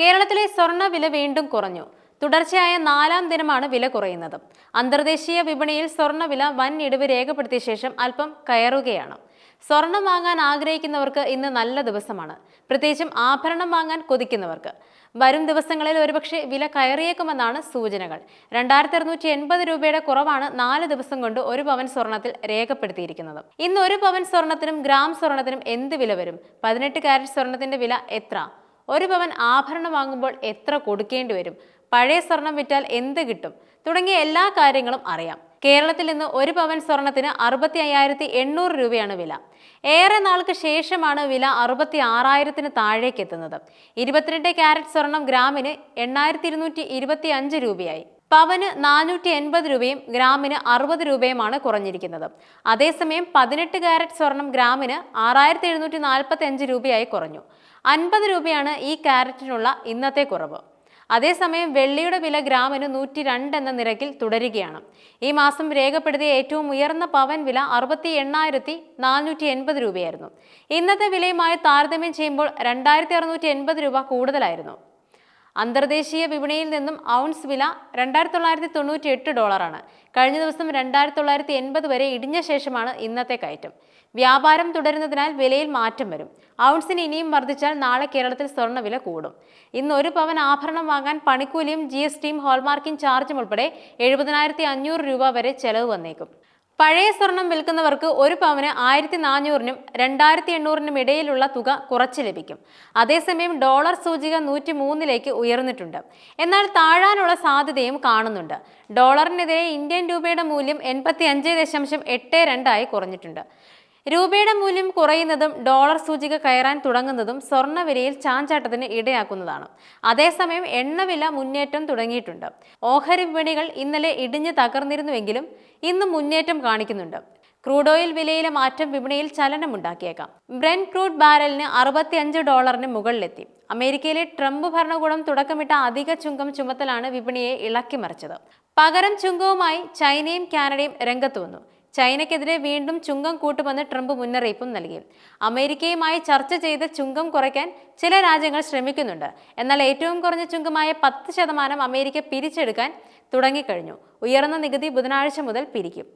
കേരളത്തിലെ സ്വർണ വില വീണ്ടും കുറഞ്ഞു. തുടർച്ചയായ നാലാം ദിനമാണ് വില കുറയുന്നത്. അന്തർദേശീയ വിപണിയിൽ സ്വർണ വില വൻ ഇടിവ് രേഖപ്പെടുത്തിയ ശേഷം അല്പം കയറുകയാണ്. സ്വർണം വാങ്ങാൻ ആഗ്രഹിക്കുന്നവർക്ക് ഇന്ന് നല്ല ദിവസമാണ്. പ്രത്യേകിച്ചും ആഭരണം വാങ്ങാൻ കൊതിക്കുന്നവർക്ക്. വരും ദിവസങ്ങളിൽ ഒരുപക്ഷെ വില കയറിയേക്കുമെന്നാണ് സൂചനകൾ. രണ്ടായിരത്തി അറുന്നൂറ്റി എൺപത് രൂപയുടെ കുറവാണ് നാല് ദിവസം കൊണ്ട് ഒരു പവൻ സ്വർണത്തിൽ രേഖപ്പെടുത്തിയിരിക്കുന്നത്. ഇന്ന് ഒരു പവൻ സ്വർണത്തിനും ഗ്രാം സ്വർണത്തിനും എന്ത് വില വരും? പതിനെട്ട് കാരറ്റ് സ്വർണത്തിന്റെ വില എത്ര? ഒരു പവൻ ആഭരണം വാങ്ങുമ്പോൾ എത്ര കൊടുക്കേണ്ടി വരും? പഴയ സ്വർണം വിറ്റാൽ എന്ത് കിട്ടും? തുടങ്ങിയ എല്ലാ കാര്യങ്ങളും അറിയാം. കേരളത്തിൽ നിന്ന് ഒരു പവൻ സ്വർണത്തിന് അറുപത്തി അയ്യായിരത്തി എണ്ണൂറ് രൂപയാണ് വില. ഏറെ നാൾക്ക് ശേഷമാണ് വില അറുപത്തി ആറായിരത്തിന് താഴേക്ക് എത്തുന്നത് ഇരുപത്തിരണ്ട് ക്യാരറ്റ് സ്വർണം ഗ്രാമിന് എണ്ണായിരത്തി ഇരുന്നൂറ്റി ഇരുപത്തി അഞ്ച് രൂപയായി. പവന് നാനൂറ്റി എൺപത് രൂപയും ഗ്രാമിന് അറുപത് രൂപയുമാണ് കുറഞ്ഞിരിക്കുന്നത്. അതേസമയം പതിനെട്ട് കാരറ്റ് സ്വർണം ഗ്രാമിന് ആറായിരത്തി എഴുന്നൂറ്റി നാൽപ്പത്തി അഞ്ച് രൂപയായി കുറഞ്ഞു. അൻപത് രൂപയാണ് ഈ കാരറ്റിനുള്ള ഇന്നത്തെ കുറവ്. അതേസമയം വെള്ളിയുടെ വില ഗ്രാമിന് നൂറ്റി രണ്ട് എന്ന നിരക്കിൽ തുടരുകയാണ്. ഈ മാസം രേഖപ്പെടുത്തിയ ഏറ്റവും ഉയർന്ന പവൻ വില അറുപത്തി എണ്ണായിരത്തി നാനൂറ്റി എൺപത് രൂപയായിരുന്നു. ഇന്നത്തെ വിലയുമായി താരതമ്യം ചെയ്യുമ്പോൾ രണ്ടായിരത്തി അറുന്നൂറ്റി എൺപത് രൂപ കൂടുതലായിരുന്നു. അന്തർദേശീയ വിപണിയിൽ നിന്നും ഔൺസ് വില രണ്ടായിരത്തി തൊള്ളായിരത്തി തൊണ്ണൂറ്റി എട്ട് ഡോളറാണ്. കഴിഞ്ഞ ദിവസം രണ്ടായിരത്തി തൊള്ളായിരത്തി എൺപത് വരെ ഇടിഞ്ഞ ശേഷമാണ് ഇന്നത്തെ കയറ്റം. വ്യാപാരം തുടരുന്നതിനാൽ വിലയിൽ മാറ്റം വരും. ഔൺസിന് ഇനിയും വർദ്ധിച്ചാൽ നാളെ കേരളത്തിൽ സ്വർണവില കൂടും. ഇന്ന് ഒരു പവൻ ആഭരണം വാങ്ങാൻ പണിക്കൂലിയും ജി എസ് ടിയും ഹോൾമാർക്കിംഗ് ചാർജും ഉൾപ്പെടെ എഴുപതിനായിരത്തി അഞ്ഞൂറ് രൂപ വരെ ചെലവ് വന്നേക്കും. പഴയ സ്വർണം വിൽക്കുന്നവർക്ക് ഒരു പവന് ആയിരത്തി നാനൂറിനും രണ്ടായിരത്തി എണ്ണൂറിനും ഇടയിലുള്ള തുക കുറച്ച് ലഭിക്കും. അതേസമയം ഡോളർ സൂചിക നൂറ്റി മൂന്നിലേക്ക് ഉയർന്നിട്ടുണ്ട്. എന്നാൽ താഴാനുള്ള സാധ്യതയും കാണുന്നുണ്ട്. ഡോളറിനെതിരെ ഇന്ത്യൻ രൂപയുടെ മൂല്യം എൺപത്തി അഞ്ച് ദശാംശം എട്ട് രണ്ടായി കുറഞ്ഞിട്ടുണ്ട്. രൂപയുടെ മൂല്യം കുറയുന്നതും ഡോളർ സൂചിക കയറാൻ തുടങ്ങുന്നതും സ്വർണവിലയിൽ ചാഞ്ചാട്ടത്തിന് ഇടയാക്കുന്നതാണ്. അതേസമയം എണ്ണവില മുന്നേറ്റം തുടങ്ങിയിട്ടുണ്ട്. ഓഹരി വിപണികൾ ഇന്നലെ ഇടിഞ്ഞ് തകർന്നിരുന്നുവെങ്കിലും ഇന്ന് മുന്നേറ്റം കാണിക്കുന്നുണ്ട്. ക്രൂഡ് ഓയിൽ വിലയിലെ മാറ്റം വിപണിയിൽ ചലനമുണ്ടാക്കിയേക്കാം. ബ്രെൻ ക്രൂഡ് ബാരലിന് അറുപത്തിയഞ്ച് ഡോളറിന് മുകളിലെത്തി. അമേരിക്കയിലെ ട്രംപ് ഭരണകൂടം തുടക്കമിട്ട അധിക ചുങ്കം ചുമത്തലാണ് വിപണിയെ ഇളക്കിമറിച്ചത്. പകരം ചുങ്കവുമായി ചൈനയും കാനഡയും രംഗത്ത് വന്നു. ചൈനയ്ക്കെതിരെ വീണ്ടും ചുങ്കം കൂട്ടുമെന്ന് ട്രംപ് മുന്നറിയിപ്പും നൽകി. അമേരിക്കയുമായി ചർച്ച ചെയ്ത് ചുങ്കം കുറയ്ക്കാൻ ചില രാജ്യങ്ങൾ ശ്രമിക്കുന്നുണ്ട്. എന്നാൽ ഏറ്റവും കുറഞ്ഞ ചുങ്കമായ പത്ത് ശതമാനം അമേരിക്ക പിരിച്ചെടുക്കാൻ തുടങ്ങിക്കഴിഞ്ഞു. ഉയർന്ന നികുതി ബുധനാഴ്ച മുതൽ പിരിക്കും.